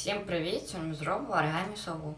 Всім привіт! Сьогодні зробимо оригамі сову.